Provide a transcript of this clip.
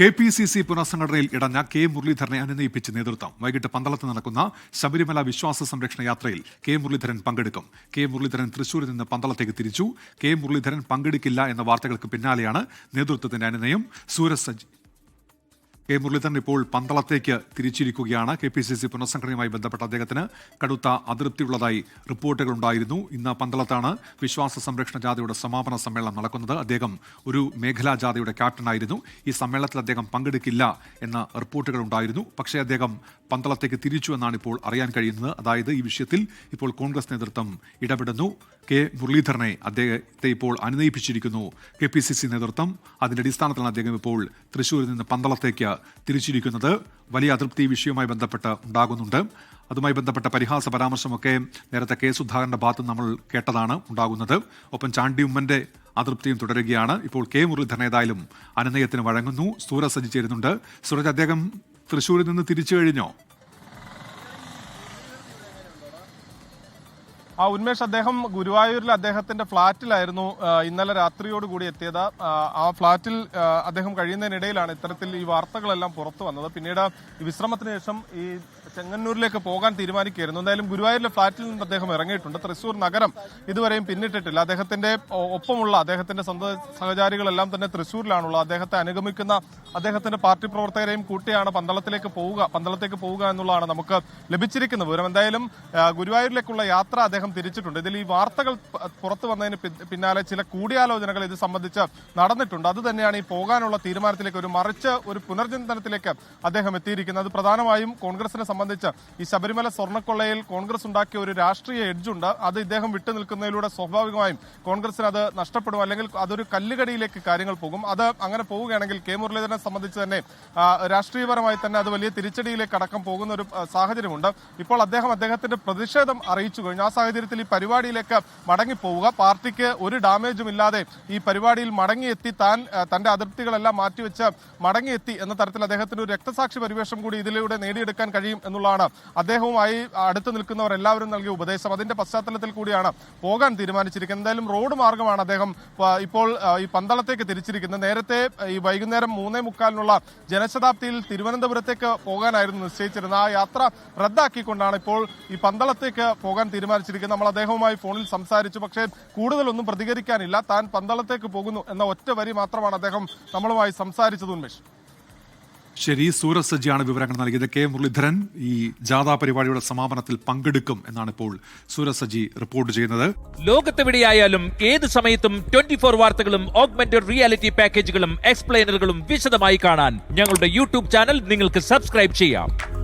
K P C C പുനഃസംഘടനയിൽ ഇടഞ്ഞ K മുരളീധരനെ അനുനയിപ്പിച്ച് നേതൃത്വം. വൈകിട്ട് പന്തളത്ത് നടക്കുന്ന ശബരിമല വിശ്വാസ സംരക്ഷണ യാത്രയിൽ കെ മുരളീധരൻ പങ്കെടുക്കും. കെ മുരളീധരൻ തൃശൂരിൽ നിന്ന് പന്തളത്തേക്ക് തിരിച്ചു. കെ മുരളീധരൻ പങ്കെടുക്കില്ല എന്ന വാർത്തകൾക്ക് പിന്നാലെയാണ് നേതൃത്വത്തിന്റെ അനുനയം. സൂരജ് കെ മുരളീധരൻ ഇപ്പോൾ പന്തളത്തേക്ക് തിരിച്ചിരിക്കുകയാണ്. കെ പി സി സി പുനഃസംഘടനയുമായി ബന്ധപ്പെട്ട അദ്ദേഹത്തിന് കടുത്ത അതൃപ്തിയുള്ളതായി റിപ്പോർട്ടുകൾ ഉണ്ടായിരുന്നു. ഇന്ന് പന്തളത്താണ് വിശ്വാസ സംരക്ഷണ ജാഥയുടെ സമാപന സമ്മേളനം നടക്കുന്നത്. അദ്ദേഹം ഒരു മേഖലാ ജാഥയുടെ ക്യാപ്റ്റനായിരുന്നു ഈ സമ്മേളനത്തിൽ അദ്ദേഹം പങ്കെടുക്കില്ല എന്ന റിപ്പോർട്ടുകൾ ഉണ്ടായിരുന്നു. പക്ഷേ അദ്ദേഹം പന്തളത്തേക്ക് തിരിച്ചു എന്നാണ് ഇപ്പോൾ അറിയാൻ കഴിയുന്നത്. അതായത് ഈ വിഷയത്തിൽ ഇപ്പോൾ കോൺഗ്രസ് നേതൃത്വം ഇടപെടുന്നു. കെ മുരളീധരനെ അദ്ദേഹത്തെ ഇപ്പോൾ അനുനയിപ്പിച്ചിരിക്കുന്നു. കെ പി സി സി നേതൃത്വം അതിന്റെ അടിസ്ഥാനത്തിലാണ് അദ്ദേഹം ഇപ്പോൾ തൃശ്ശൂരിൽ നിന്ന് പന്തളത്തേക്ക് തിരിച്ചിരിക്കുന്നത്. വലിയ അതൃപ്തി വിഷയവുമായി ബന്ധപ്പെട്ട് ഉണ്ടാകുന്നുണ്ട്. അതുമായി ബന്ധപ്പെട്ട പരിഹാസ പരാമർശമൊക്കെ നേരത്തെ കെ സുധാകരന്റെ ഭാഗത്ത് നമ്മൾ കേട്ടതാണ് ഉണ്ടാകുന്നത്. ഒപ്പം ചാണ്ടി ഉമ്മന്റെ അതൃപ്തിയും തുടരുകയാണ്. ഇപ്പോൾ കെ മുരളീധരൻ ഏതായാലും അനുനയത്തിന് വഴങ്ങുന്നു. സൂരജ് സജി ചേരുന്നുണ്ട്. സൂരജ് അദ്ദേഹം തൃശ്ശൂരിൽ നിന്ന് തിരിച്ചു കഴിഞ്ഞോ? ആ ഉന്മേഷ് അദ്ദേഹം ഗുരുവായൂരിൽ അദ്ദേഹത്തിന്റെ ഫ്ളാറ്റിലായിരുന്നു ഇന്നലെ രാത്രിയോടുകൂടി എത്തിയത്. ആ, ഫ്ളാറ്റിൽ അദ്ദേഹം കഴിയുന്നതിനിടയിലാണ് ഇത്തരത്തിൽ ഈ വാർത്തകളെല്ലാം പുറത്തു വന്നത്. പിന്നീട് വിശ്രമത്തിന് ശേഷം ഈ ചെങ്ങന്നൂരിലേക്ക് പോകാൻ തീരുമാനിക്കുകയായിരുന്നു. എന്തായാലും ഗുരുവായൂരിലെ ഫ്ളാറ്റിൽ നിന്ന് അദ്ദേഹം ഇറങ്ങിയിട്ടുണ്ട്. തൃശൂർ നഗരം ഇതുവരെയും പിന്നിട്ടിട്ടില്ല. അദ്ദേഹത്തിന്റെ ഒപ്പമുള്ള അദ്ദേഹത്തിന്റെ സ്വന്തം സഹചാരികളെല്ലാം തന്നെ തൃശൂരിലാണുള്ളത് അദ്ദേഹത്തെ അനുഗമിക്കുന്ന അദ്ദേഹത്തിന്റെ പാർട്ടി പ്രവർത്തകരെയും കൂട്ടിയാണ് പന്തളത്തിലേക്ക് പോവുക പന്തളത്തേക്ക് പോവുക എന്നുള്ളതാണ് നമുക്ക് ലഭിച്ചിരിക്കുന്ന വിവരം. എന്തായാലും ഗുരുവായൂരിലേക്കുള്ള യാത്ര അദ്ദേഹം തിരിച്ചിട്ടുണ്ട്. ഇതിൽ ഈ വാർത്തകൾ പുറത്തു വന്നതിന് പിന്നാലെ ചില കൂടിയാലോചനകൾ ഇത് സംബന്ധിച്ച് നടന്നിട്ടുണ്ട്. അത് തന്നെയാണ് ഈ പോകാനുള്ള തീരുമാനത്തിലേക്ക് ഒരു മറിച്ച് ഒരു പുനർചിന്തനത്തിലേക്ക് അദ്ദേഹം എത്തിയിരിക്കുന്നത്. അത് പ്രധാനമായും കോൺഗ്രസിനെ സംബന്ധിച്ച് ഈ ശബരിമല സ്വർണക്കൊള്ളയിൽ കോൺഗ്രസ് ഉണ്ടാക്കിയ ഒരു രാഷ്ട്രീയ എഡ്ജുണ്ട് അത് ഇദ്ദേഹം വിട്ടു നിൽക്കുന്നതിലൂടെ സ്വാഭാവികമായും കോൺഗ്രസിന് അത് നഷ്ടപ്പെടും. അല്ലെങ്കിൽ അതൊരു കല്ലുകടിയിലേക്ക് കാര്യങ്ങൾ പോകും. അത് അങ്ങനെ പോവുകയാണെങ്കിൽ കെ മുരളീധരനെ സംബന്ധിച്ച് തന്നെ രാഷ്ട്രീയപരമായി തന്നെ അത് വലിയ തിരിച്ചടിയിലേക്ക് അടക്കം പോകുന്ന ഒരു സാഹചര്യമുണ്ട്. ഇപ്പോൾ അദ്ദേഹം അദ്ദേഹത്തിന്റെ പ്രതിഷേധം അറിയിച്ചു കഴിഞ്ഞു. ആ സാഹചര്യത്തിൽ ഈ പരിപാടിയിലേക്ക് മടങ്ങിപ്പോവുക പാർട്ടിക്ക് ഒരു ഡാമേജും ഇല്ലാതെ ഈ പരിപാടിയിൽ മടങ്ങിയെത്തി താൻ തന്റെ അതിർത്തികളെല്ലാം മാറ്റിവെച്ച് മടങ്ങിയെത്തി എന്ന തരത്തിൽ അദ്ദേഹത്തിന് ഒരു രക്തസാക്ഷി പരിവേഷം കൂടി ഇതിലൂടെ നേടിയെടുക്കാൻ കഴിയും എന്നുള്ളതാണ് അദ്ദേഹവുമായി അടുത്ത് നിൽക്കുന്നവർ എല്ലാവരും നൽകിയ ഉപദേശം. അതിന്റെ പശ്ചാത്തലത്തിൽ കൂടിയാണ് പോകാൻ തീരുമാനിച്ചിരിക്കുന്നത്. എന്തായാലും റോഡ് മാർഗമാണ് അദ്ദേഹം ഇപ്പോൾ ഈ പന്തളത്തേക്ക് തിരിച്ചിരിക്കുന്നത്. നേരത്തെ ഈ വൈകുന്നേരം മൂന്നേ മുക്കാലിനുള്ള ജനശതാബ്ദിയിൽ തിരുവനന്തപുരത്തേക്ക് പോകാനായിരുന്നു നിശ്ചയിച്ചിരുന്നത്. ആ യാത്ര റദ്ദാക്കിക്കൊണ്ടാണ് ഇപ്പോൾ ഈ പന്തളത്തേക്ക് പോകാൻ തീരുമാനിച്ചിരിക്കുന്നത്. നമ്മൾ അദ്ദേഹവുമായി ഫോണിൽ സംസാരിച്ചു. പക്ഷേ കൂടുതലൊന്നും പ്രതികരിക്കാനില്ല. താൻ പന്തളത്തേക്ക് പോകുന്നു എന്ന ഒറ്റ വരി മാത്രമാണ് അദ്ദേഹം നമ്മളുമായി സംസാരിച്ചത് ഉന്മേഷ്. ശരി സൂരജ് സജ്ജിയാണ് വിവരങ്ങൾ നൽകിയത്. കെ. മുരളീധരൻ ഈ ജാഥാ പരിപാടിയുടെ സമാപനത്തിൽ പങ്കെടുക്കും എന്നാണ് ഇപ്പോൾ സൂരജ് സജ്ജി റിപ്പോർട്ട് ചെയ്യുന്നത്. ലോകത്തെവിടെയായാലും ഏത് സമയത്തും ട്വന്റി ഫോർ വാർത്തകളും ഓഗ്മെന്റഡ് റിയാലിറ്റി പാക്കേജുകളും എക്സ്പ്ലെയിനറുകളും വിശദമായി കാണാൻ ഞങ്ങളുടെ യൂട്യൂബ് ചാനൽ നിങ്ങൾക്ക് സബ്സ്ക്രൈബ് ചെയ്യാം.